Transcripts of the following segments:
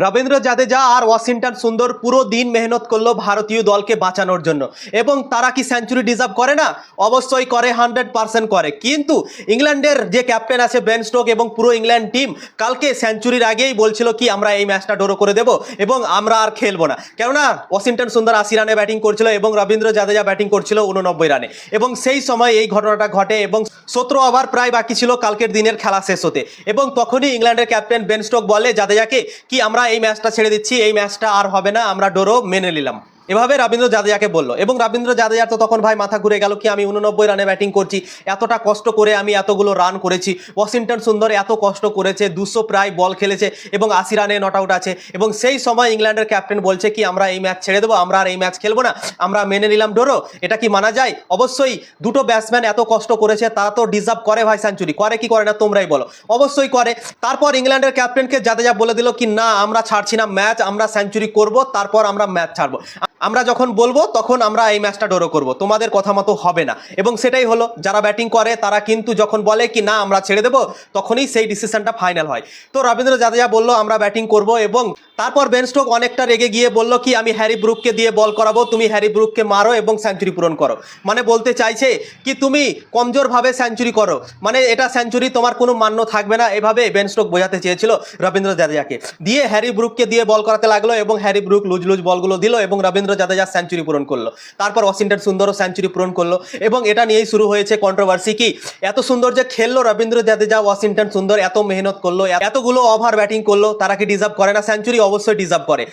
রবীন্দ্র জাদেজা আর Washington সুন্দর পুরো দিন মেহনত করল ভারতীয় দলকে বাঁচানোর জন্য। এবং তারা কি সেঞ্চুরি ডিজার্ভ করে না? অবশ্যই করে হান্ড্রেড পার্সেন্ট করে। কিন্তু ইংল্যান্ডের যে ক্যাপ্টেন আছে বেন স্টোক এবং পুরো ইংল্যান্ড টিম কালকে সেঞ্চুরির আগেই বলছিল কি, আমরা এই ম্যাচটা ডোরো করে দেব এবং আমরা আর খেলব না। কেননা ওয়াশিংটন সুন্দর আশি রানে ব্যাটিং করছিল এবং রবীন্দ্র জাদেজা ব্যাটিং করছিল উননব্বই রানে। এবং সেই সময় এই ঘটনাটা ঘটে এবং সতেরো ওভার প্রায় বাকি ছিল কালকের দিনের খেলা শেষ হতে। এবং তখনই ইংল্যান্ডের ক্যাপ্টেন বেন স্টোক বলে জাদেজাকে কি, আমরা এই ম্যাচটা ছেড়ে দিচ্ছি এই ম্যাচটা আর হবে না আমরা ডোরো মেনে নিলাম। এভাবে রবীন্দ্র জাদেজাকে বলল। এবং রবীন্দ্র জাদেজার তো তখন ভাই মাথা ঘুরে গেল কি, আমি উননব্বই রানে ব্যাটিং করছি, এতটা কষ্ট করে আমি এতগুলো রান করেছি, ওয়াশিংটন সুন্দর এত কষ্ট করেছে, দুশো প্রায় বল খেলেছে এবং আশি রানে নট আউট আছে। এবং সেই সময় ইংল্যান্ডের ক্যাপ্টেন বলছে কি, আমরা এই ম্যাচ ছেড়ে দেবো, আমরা আর এই ম্যাচ খেলব না, আমরা মেনে নিলাম ডোরো, এটা কি মানা যায়? অবশ্যই দুটো ব্যাটসম্যান এত কষ্ট করেছে, তারা তো ডিজার্ভ করে ভাই সেঞ্চুরি করে কি করে না, তোমরাই বলো। অবশ্যই করে। তারপর ইংল্যান্ডের ক্যাপ্টেনকে জাদেজা বলে দিল কি, না, আমরা ছাড়ছি না ম্যাচ আমরা সেঞ্চুরি করব, তারপর আমরা ম্যাচ ছাড়বো। আমরা যখন বলব, তখন আমরা এই ম্যাচটা ডরো করব। তোমাদের কথা মতো হবে না। এবং সেটাই হলো, যারা ব্যাটিং করে, তারা কিন্তু যখন বলে কি না আমরা ছেড়ে দেবো, তখনই সেই ডিসিশনটা ফাইনাল হয়। তো রবীন্দ্র জাদেজা বলল, আমরা ব্যাটিং করব এবং তারপর বেন স্টোক অনেকটা রেগে গিয়ে বলল, কি আমি হ্যারি ব্রুককে দিয়ে বল করাবো? তুমি হ্যারি ব্রুককে মারো এবং সেঞ্চুরি পূরণ করো। মানে বলতে চাইছে কি, তুমি কমজোরভাবে সেঞ্চুরি করো। মানে এটা সেঞ্চুরি তোমার কোনো মান্য থাকবে না। এভাবে বেন স্টোক বোঝাতে চেয়েছিল রবীন্দ্র জাদেজাকে। দিয়ে হ্যারি ব্রুককে দিয়ে বল করাতে লাগল এবং হ্যারি ব্রুক লুজ লুজ বলগুলো দিল এবং রবীন্দ্র জাদেজা সেঞ্চুরি পূরণ করল। তারপর ওয়াশিংটন সুন্দরও সেঞ্চুরি পূরণ করল এবং এটা নিয়েই শুরু হয়েছে কন্ট্রোভার্সি কি, এত সুন্দর যে খেললো রবীন্দ্র জাদেজা ওয়াশিংটন সুন্দর, এত মেহনত করল, এতগুলো ওভার ব্যাটিং করল, তারা কি ডিজার্ভ করে না সেঞ্চুরি অবশ্যই ডিজার্ভ করে।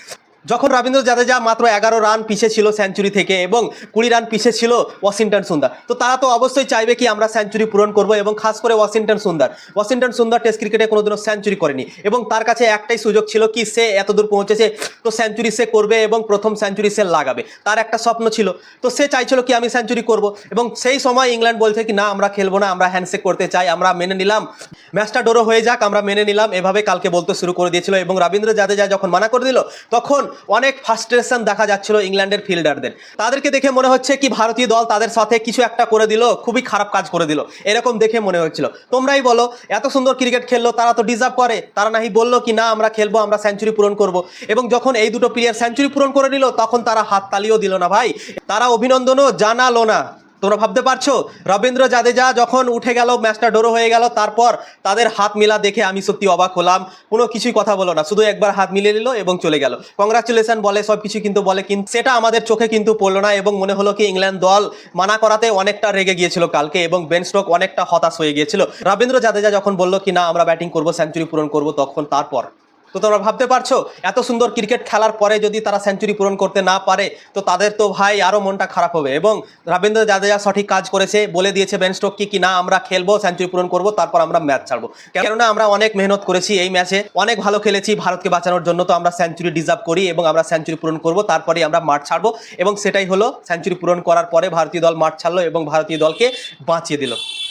যখন রবীন্দ্র জাদেজা মাত্র এগারো রান পিছে ছিল সেঞ্চুরি থেকে এবং কুড়ি রান পিছে ছিল ওয়াশিংটন সুন্দর, তো তারা তো অবশ্যই চাইবে কি আমরা সেঞ্চুরি পূরণ করব এবং খাস করে ওয়াশিংটন সুন্দর। ওয়াশিংটন সুন্দর টেস্ট ক্রিকেটে কোনোদিনও সেঞ্চুরি করেনি এবং তার কাছে একটাই সুযোগ ছিল কি সে এতদূর পৌঁছেছে, তো সেঞ্চুরি সে করবে এবং প্রথম সেঞ্চুরি সে লাগাবে। তার একটা স্বপ্ন ছিল, তো সে চাইছিল কি আমি সেঞ্চুরি করব এবং সেই সময় ইংল্যান্ড বলছে কি, না, আমরা খেলব না, আমরা হ্যান্ডশেক করতে চাই, আমরা মেনে নিলাম। ম্যাচটা ডোরো হয়ে যাক, আমরা মেনে নিলাম। এভাবে কালকে বলতে শুরু করে দিয়েছিল এবং রবীন্দ্র জাদেজা যখন মানা করে দিল, তখন অনেক ফার্স্ট্রেশন দেখা যাচ্ছিল ইংল্যান্ডের ফিল্ডারদের তাদেরকে দেখে মনে হচ্ছে কি ভারতীয় দল তাদের সাথে কিছু একটা করে দিল, খুবই খারাপ কাজ করে দিল। এরকম দেখে মনে হচ্ছিল। তোমরাই বলো, এত সুন্দর ক্রিকেট খেললো, তারা তো ডিজার্ভ করে। তারা নাহি বলল কি, না, আমরা খেলব, আমরা সেঞ্চুরি পূরণ করব। এবং যখন এই দুটো প্লেয়ার সেঞ্চুরি পূরণ করে নিল, তখন তারা হাত তালিও দিল না, ভাই, তারা অভিনন্দনও জানালো না। তোমরা ভাবতে পারছ? রবীন্দ্র জাদেজা যখন উঠে গেল, ম্যাচটা ডোরো হয়ে গেল, তারপর তাদের হাত মিলা দেখে আমি সত্যি অবাক হলাম। কোনো কিছুই কথা বলো না, শুধু একবার হাত মিলিয়ে নিল এবং চলে গেল। কংগ্রাচুলেশন বলে, সব কিছু কিন্তু বলে, কিন্তু সেটা আমাদের চোখে কিন্তু পড়ল না এবং মনে হলো কি ইংল্যান্ড দল মানা করাতে অনেকটা রেগে গিয়েছিল কালকে এবং বেন স্টোক অনেকটা হতাশ হয়ে গিয়েছিল। রবীন্দ্র জাদেজা যখন বলল কি, না, আমরা ব্যাটিং করব সেঞ্চুরি পূরণ করব, তখন তারপর তো তোমরা ভাবতে পারছ, এত সুন্দর ক্রিকেট খেলার পরে যদি তারা সেঞ্চুরি পূরণ করতে না পারে, তো তাদের তো ভাই আরও মনটা খারাপ হবে। এবং রবীন্দ্র জাদেজা সঠিক কাজ করেছে, বলে দিয়েছে বেন স্টোক কি না আমরা খেলব সেঞ্চুরি পূরণ করব, তারপর আমরা ম্যাচ ছাড়বো। কেননা আমরা অনেক মেহনত করেছি এই ম্যাচে অনেক ভালো খেলেছি, ভারতকে বাঁচানোর জন্য তো আমরা সেঞ্চুরি ডিজার্ভ করি এবং আমরা সেঞ্চুরি পূরণ করব তারপরে আমরা মাঠ ছাড়বো। এবং সেটাই হলো সেঞ্চুরি পূরণ করার পরে ভারতীয় দল মাঠ ছাড়লো এবং ভারতীয় দলকে বাঁচিয়ে দিল।